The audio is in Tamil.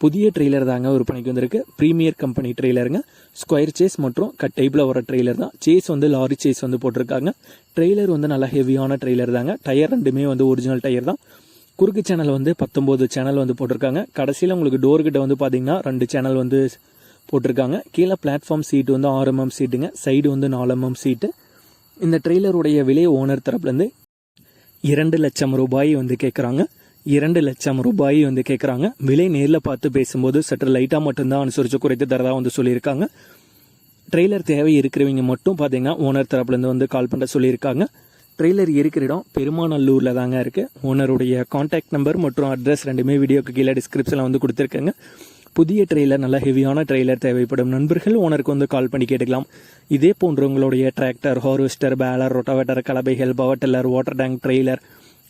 புதிய ட்ரெய்லர் தாங்க விற்பனைக்கு வந்திருக்கு. ப்ரீமியர் கம்பெனி ட்ரெய்லருங்க ஸ்கொயர் சேஸ் மற்றும் கட் டைப்பில் வர ட்ரெய்லர் தான். சேஸ் வந்து லாரி சேஸ் வந்து போட்டிருக்காங்க. ட்ரெய்லர் வந்து நல்லா ஹெவியான ட்ரெய்லர் தாங்க. டயர் ரெண்டுமே வந்து ஒரிஜினல் டயர் தான். குறுக்கு சேனல் வந்து பத்தொம்போது சேனல் வந்து போட்டிருக்காங்க. கடைசியில் உங்களுக்கு டோர் கிட்ட வந்து பார்த்தீங்கன்னா ரெண்டு சேனல் வந்து போட்டிருக்காங்க. கீழே பிளாட்ஃபார்ம் சீட்டு வந்து ஆறு எம்எம் சீட்டுங்க சைடு வந்து நாலு எம்எம் சீட்டு இந்த ட்ரெய்லருடைய விலை ஓனர் தரப்புலேருந்து இரண்டு லட்சம் ரூபாய் வந்து கேட்குறாங்க இரண்டு லட்சம் ரூபாய் வந்து கேட்குறாங்க விலை நேரில் பார்த்து பேசும்போது சற்று லைட்டாக மட்டும்தான் அனுசரித்து குறைத்து தரதாக வந்து சொல்லியிருக்காங்க. ட்ரெய்லர் தேவை இருக்கிறவங்க மட்டும் பார்த்தீங்கன்னா ஓனர் தரப்புலேருந்து வந்து கால் பண்ண சொல்லியிருக்காங்க. ட்ரெய்லர் இருக்கிற இடம் பெருமாநல்லூரில் தாங்க இருக்குது ஓனருடைய காண்டாக்ட் நம்பர் மற்றும் அட்ரஸ் ரெண்டுமே வீடியோக்கு கீழே டிஸ்கிரிப்ஷனில் வந்து கொடுத்துருக்கேங்க. புதிய ட்ரெய்லர் நல்ல ஹெவியான ட்ரெய்லர் தேவைப்படும். நண்பர்கள் ஓனருக்கு வந்து கால் பண்ணி கேட்டுக்கலாம். இதே போன்ற உங்களுடைய tractor harvester baler rotavator கலபைகள் power tiller water tank trailer